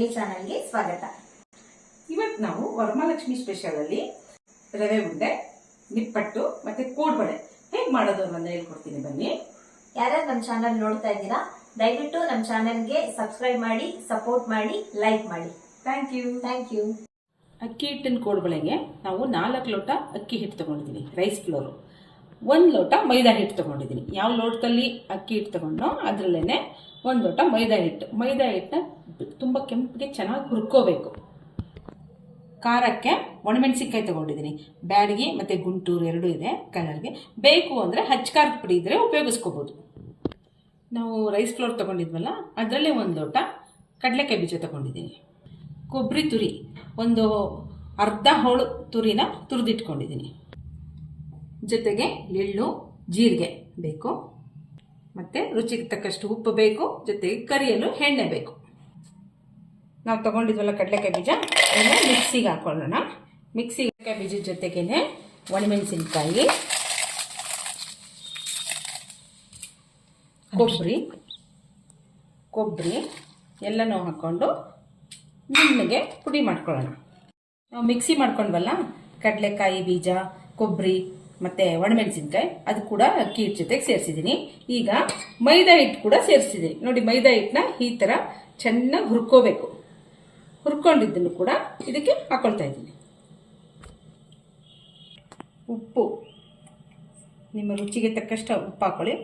ನಳಿನಿ ಚಾನಲ್ಗೆ ಸ್ವಾಗತ. ಇವತ್ತು ನಾವು ವರಮಹಾಲಕ್ಷ್ಮಿ ಸ್ಪೆಷಲ್ ಅಲ್ಲಿ ರವೆ ಉಂಡೆ ನಿಪ್ಪಟ್ಟು ಮತ್ತೆ ಕೋಡ್ಬಳೆ. ಹೇಗ್ ಮಾಡೋದು ಅನ್ನೋದನ್ನ ಹೇಳ್ಕೊಡ್ತೀನಿ ಬನ್ನಿ. ಯಾರ್ಯಾರು ನಮ್ಮ ಚಾನಲ್ ನೋಡ್ತಾ ಇದ್ದೀರಾ ದಯವಿಟ್ಟು ನಮ್ಮ ಚಾನಲ್ಗೆ ಸಬ್ಸ್ಕ್ರೈಬ್ ಮಾಡಿ ಸಪೋರ್ಟ್ ಮಾಡಿ ಲೈಕ್ ಮಾಡಿ. ಥ್ಯಾಂಕ್ ಯು ಥ್ಯಾಂಕ್ ಯು ಅಕ್ಕಿ ಹಿಟ್ಟಿನ ಕೋಡ್ಬಳೆಗೆ ನಾವು ನಾಲ್ಕು ಲೋಟ ಅಕ್ಕಿ ಹಿಟ್ಟು ತಗೊಂಡಿದ್ದೀನಿ ರೈಸ್ ಫ್ಲೋರು ಒಂದು ಲೋಟ ಮೈದಾ ಹಿಟ್ಟು ತೊಗೊಂಡಿದ್ದೀನಿ. ಯಾವ ಲೋಟದಲ್ಲಿ ಅಕ್ಕಿ ಹಿಟ್ಟು ತಗೊಂಡೋ ಅದರಲ್ಲೇ ಒಂದು ಲೋಟ ಮೈದಾ ಹಿಟ್ಟು. ಮೈದಾ ಹಿಟ್ಟನ್ನ ತುಂಬ ಕೆಂಪಿಗೆ ಚೆನ್ನಾಗಿ ಹುರ್ಕೋಬೇಕು. ಖಾರಕ್ಕೆ ಒಣಮೆಣಸಿನ್ಕಾಯಿ ತಗೊಂಡಿದ್ದೀನಿ. ಬ್ಯಾಡಗಿ ಮತ್ತು ಗುಂಟೂರು ಎರಡೂ ಇದೆ ಕಲರ್ಗೆ ಬೇಕು ಅಂದರೆ ಹಚ್ಚ ಖಾರದ ಪುಡಿ ಇದ್ದರೆ ಉಪಯೋಗಿಸ್ಕೋಬೋದು. ನಾವು ರೈಸ್ ಫ್ಲೋರ್ ತೊಗೊಂಡಿದ್ವಲ್ಲ, ಅದರಲ್ಲೇ ಒಂದು ಲೋಟ ಕಡಲೆಕಾಯಿ ಬೀಜ ತೊಗೊಂಡಿದ್ದೀನಿ. ಕೊಬ್ಬರಿ ತುರಿ, ಒಂದು ಅರ್ಧ ಹೋಳು ತುರಿನ ತುರಿದಿಟ್ಕೊಂಡಿದ್ದೀನಿ. ಜೊತೆಗೆ ಎಳ್ಳು, ಜೀರಿಗೆ ಬೇಕು. ಮತ್ತು ರುಚಿಗೆ ತಕ್ಕಷ್ಟು ಉಪ್ಪು ಬೇಕು, ಜೊತೆಗೆ ಕರಿಯಲು ಎಣ್ಣೆ ಬೇಕು. ನಾವು ತಗೊಂಡಿದ್ವಲ್ಲ ಕಡಲೆಕಾಯಿ ಬೀಜ ಅದನ್ನು ಮಿಕ್ಸಿಗೆ ಹಾಕೊಳ್ಳೋಣ. ಮಿಕ್ಸಿಗೆ ಬೀಜದ ಜೊತೆಗೇನೆ ಒಣಮೆಣಸಿನ್ಕಾಯಿ, ಕೊಬ್ಬರಿ ಕೊಬ್ಬರಿ ಎಲ್ಲನೂ ಹಾಕ್ಕೊಂಡು ನಿಮಗೆ ಪುಡಿ ಮಾಡ್ಕೊಳ್ಳೋಣ. ನಾವು ಮಿಕ್ಸಿ ಮಾಡ್ಕೊಂಡ್ವಲ್ಲ, ಕಡಲೆಕಾಯಿ ಬೀಜ, ಕೊಬ್ಬರಿ ಮತ್ತು ಒಣಮೆಣಸಿನ್ಕಾಯಿ, ಅದು ಕೂಡ ಅಕ್ಕಿ ಹಿಟ್ಟು ಜೊತೆಗೆ ಸೇರಿಸಿದ್ದೀನಿ ಈಗ ಮೈದಾ ಹಿಟ್ಟು ಕೂಡ ಸೇರಿಸಿದ್ದೀನಿ ನೋಡಿ, ಮೈದಾ ಹಿಟ್ಟನ್ನ ಈ ಥರ ಚೆನ್ನಾಗಿ ಹುರ್ಕೋಬೇಕು. ಹುರ್ಕೊಂಡಿದ್ದನ್ನು ಕೂಡ ಇದಕ್ಕೆ ಹಾಕೊಳ್ತಾ ಇದ್ದೀನಿ. ಉಪ್ಪು. ನಿಮ್ಮ ರುಚಿಗೆ ತಕ್ಕಷ್ಟು ಉಪ್ಪು ಹಾಕೊಳ್ಳಿ.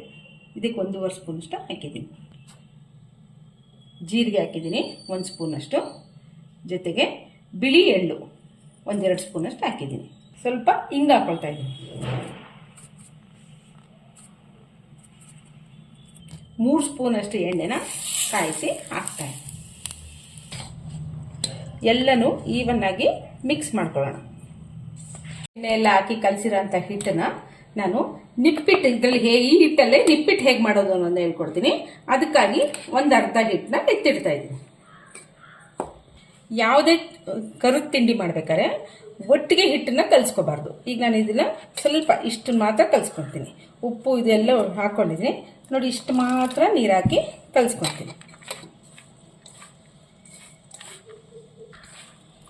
ಇದಕ್ಕೆ ಒಂದೂವರೆ ಸ್ಪೂನಷ್ಟು ಹಾಕಿದ್ದೀನಿ. ಜೀರಿಗೆ ಹಾಕಿದ್ದೀನಿ, ಒಂದು ಸ್ಪೂನಷ್ಟು. ಜೊತೆಗೆ ಬಿಳಿ ಎಳ್ಳು, ಒಂದೆರಡು ಸ್ಪೂನಷ್ಟು ಹಾಕಿದ್ದೀನಿ. ಸ್ವಲ್ಪ ಹಿಂಗೆ ಹಾಕೊಳ್ತಾ ಇದ್ದೀನಿ. ಮೂರು ಸ್ಪೂನಷ್ಟು ಎಣ್ಣೆನ ಕಾಯಿಸಿ ಹಾಕ್ತಾ ಇದ್ದೀನಿ. ಎಲ್ಲನೂ ಈವನ್ ಆಗಿ ಮಿಕ್ಸ್ ಮಾಡ್ಕೊಳ್ಳೋಣ. ಎಣ್ಣೆ ಎಲ್ಲ ಹಾಕಿ ಕಲಸಿರೋಂಥ ಹಿಟ್ಟನ್ನು ನಾನು ನಿಪ್ಪಿಟ್ಟು, ಇದರಲ್ಲಿ ಹೇ, ಈ ಹಿಟ್ಟಲ್ಲೇ ನಿಪ್ಪಿಟ್ಟು ಹೇಗೆ ಮಾಡೋದು ಅನ್ನೋದನ್ನ ಹೇಳ್ಕೊಡ್ತೀನಿ. ಅದಕ್ಕಾಗಿ ಒಂದು ಅರ್ಧ ಹಿಟ್ಟನ್ನ ಎತ್ತಿಡ್ತಾ ಇದ್ದೀನಿ. ಯಾವುದೇ ಕರುದ ತಿಂಡಿ ಮಾಡ್ಬೇಕಾದ್ರೆ ಒಟ್ಟಿಗೆ ಹಿಟ್ಟನ್ನ ಕಲಿಸ್ಕೋಬಾರ್ದು. ಈಗ ನಾನು ಇದನ್ನು ಸ್ವಲ್ಪ ಇಷ್ಟು ಮಾತ್ರ ಕಲಿಸ್ಕೊತೀನಿ. ಉಪ್ಪು ಇದೆಲ್ಲ ಹಾಕ್ಕೊಂಡಿದ್ದೀನಿ ನೋಡಿ, ಇಷ್ಟು ಮಾತ್ರ ನೀರು ಹಾಕಿ ಕಲಿಸ್ಕೊತೀನಿ.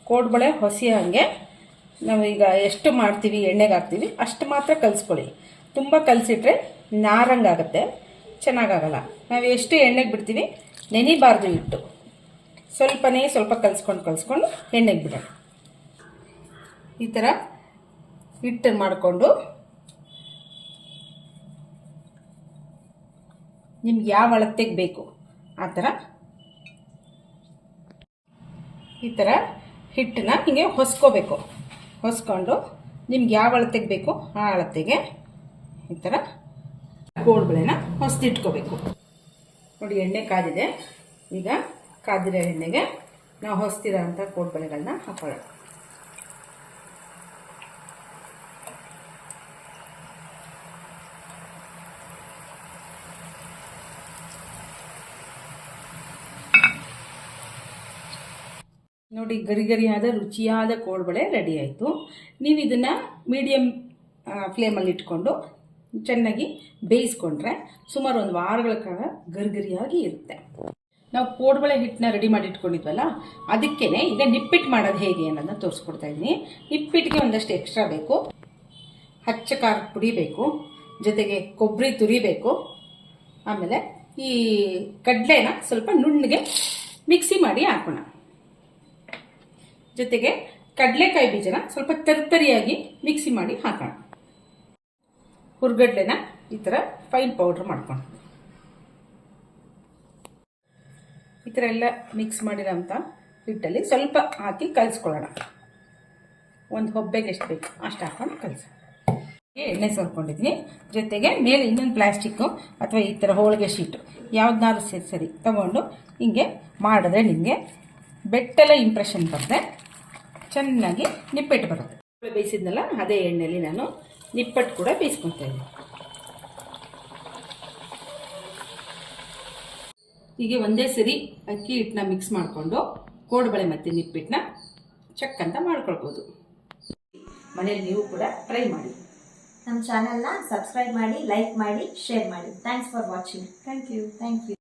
ಕೋಡ್ಬಳೆ ಹೊಸಿ ಹಾಗೆ ನಾವು ಈಗ ಎಷ್ಟು ಮಾಡ್ತೀವಿ, ಎಣ್ಣೆಗೆ ಹಾಕ್ತೀವಿ, ಅಷ್ಟು ಮಾತ್ರ ಕಲಿಸ್ಕೊಳ್ಳಿ. ತುಂಬ ಕಲಸಿಟ್ರೆ ನಾರಂಗಾಗತ್ತೆ, ಚೆನ್ನಾಗಾಗಲ್ಲ. ನಾವು ಎಷ್ಟು ಎಣ್ಣೆಗೆ ಬಿಡ್ತೀವಿ, ನೆನಿಬಾರ್ದು ಹಿಟ್ಟು. ಸ್ವಲ್ಪನೇ ಸ್ವಲ್ಪ ಕಲಿಸ್ಕೊಂಡು ಕಲಿಸ್ಕೊಂಡು ಎಣ್ಣೆಗೆ ಬಿಡೋಣ. ಈ ಥರ ಹಿಟ್ಟು ಮಾಡಿಕೊಂಡು ನಿಮ್ಗೆ ಯಾವ ಅಳತೆಗೆ ಬೇಕು ಆ ಥರ ಈ ಥರ ಹಿಟ್ಟನ್ನ ಹಿಂಗೆ ಹೊಸ್ಕೋಬೇಕು. ಹೊಸ್ಕೊಂಡು ನಿಮ್ಗೆ ಯಾವ ಅಳತೆಗೆ ಬೇಕು ಆ ಅಳತೆಗೆ ಈ ಥರ ಕೋಡ್ಬಳೆನ ಹೊಸ್ದಿಟ್ಕೋಬೇಕು. ನೋಡಿ ಎಣ್ಣೆ ಕಾದಿದೆ. ಈಗ ಕಾದಿರೋ ಎಣ್ಣೆಗೆ ನಾವು ಹೊಸ್ತಿರೋ ಅಂಥ ಕೋಡ್ಬಳೆಗಳನ್ನ ಹಾಕೊಳ್ಳೋಣ. ನೋಡಿ ಗರಿ ಗರಿಯಾದ ರುಚಿಯಾದ ಕೋಡ್ಬಳೆ ರೆಡಿ ಆಯಿತು. ನೀವು ಇದನ್ನು ಮೀಡಿಯಮ್ ಫ್ಲೇಮಲ್ಲಿ ಇಟ್ಕೊಂಡು ಚೆನ್ನಾಗಿ ಬೇಯಿಸ್ಕೊಂಡ್ರೆ ಸುಮಾರು ಒಂದು ವಾರಗಳ ಕಾಲ ಗರಿಗರಿಯಾಗಿ ಇರುತ್ತೆ. ನಾವು ಕೋಡ್ಬಳೆ ಹಿಟ್ಟನ್ನ ರೆಡಿ ಮಾಡಿ ಇಟ್ಕೊಂಡಿದ್ವಲ್ಲ, ಅದಕ್ಕೇನೆ ಈಗ ನಿಪ್ಪಿಟ್ಟು ಮಾಡೋದು ಹೇಗೆ ಅನ್ನೋದನ್ನ ತೋರಿಸ್ಕೊಡ್ತಾ ಇದ್ದೀನಿ. ನಿಪ್ಪಿಟ್ಟಿಗೆ ಒಂದಷ್ಟು ಎಕ್ಸ್ಟ್ರಾ ಬೇಕು. ಹಚ್ಚ ಖಾರದ ಪುಡಿ ಬೇಕು. ಜೊತೆಗೆ ಕೊಬ್ಬರಿ ತುರಿ ಬೇಕು. ಆಮೇಲೆ ಈ ಕಡಲೆನ ಸ್ವಲ್ಪ ನುಣ್ಣಗೆ ಮಿಕ್ಸಿ ಮಾಡಿ ಹಾಕೋಣ. ಜೊತೆಗೆ ಕಡಲೆಕಾಯಿ ಬೀಜನ ಸ್ವಲ್ಪ ತರ್ತರಿಯಾಗಿ ಮಿಕ್ಸಿ ಮಾಡಿ ಹಾಕೋಣ. ಹುರ್ಗಡ್ಲೆನ ಈ ಥರ ಫೈನ್ ಪೌಡ್ರ್ ಮಾಡ್ಕೊಂಡು ಈ ಥರ ಎಲ್ಲ ಮಿಕ್ಸ್ ಮಾಡಿರೋಂಥ ಹಿಟ್ಟಲ್ಲಿ ಸ್ವಲ್ಪ ಹಾಕಿ ಕಲಿಸ್ಕೊಳ್ಳೋಣ. ಒಂದು ಹೊಬ್ಬೆಗೆ ಎಷ್ಟು ಬೇಕು ಅಷ್ಟು ಹಾಕೊಂಡು ಕಲಿಸಿ. ಎಣ್ಣೆ ಸೋರ್ಕೊಂಡಿದ್ವಿ ಜೊತೆಗೆ ಮೇಲೆ ಇನ್ನೊಂದು ಪ್ಲಾಸ್ಟಿಕ್ಕು ಅಥವಾ ಈ ಥರ ಹೋಳಿಗೆ ಶೀಟು ಯಾವ್ದಾದ್ರು ಸರಿ ಸರಿ ತಗೊಂಡು ಹಿಂಗೆ ಮಾಡಿದ್ರೆ ನಿಮಗೆ ಬೆಟ್ಟೆಲ್ಲ ಇಂಪ್ರೆಷನ್ ಬರುತ್ತೆ. ಚೆನ್ನಾಗಿ ನಿಪ್ಪೆಟ್ಟು ಬರುತ್ತೆ. ಬೇಯಿಸಿದ್ನಲ್ಲ, ಅದೇ ಎಣ್ಣೆಯಲ್ಲಿ ನಾನು ನಿಪ್ಪಟ್ಟು ಕೂಡ ಬೇಯಿಸ್ಕೊತಾ ಹೀಗೆ ಒಂದೇ ಸರಿ ಅಕ್ಕಿ ಹಿಟ್ಟನ್ನ ಮಿಕ್ಸ್ ಮಾಡಿಕೊಂಡು ಕೋಡುಬಳೆ ಮತ್ತು ನಿಪ್ಪಿಟ್ಟನ್ನ ಚೆಕ್ ಅಂತ ಮಾಡ್ಕೊಳ್ಬೋದು. ಮನೇಲಿ ನೀವು ಕೂಡ ಟ್ರೈ ಮಾಡಿ. ನಮ್ಮ ಚಾನಲ್ನ ಸಬ್ಸ್ಕ್ರೈಬ್ ಮಾಡಿ ಲೈಕ್ ಮಾಡಿ ಶೇರ್ ಮಾಡಿ. Thanks for watching thank you thank you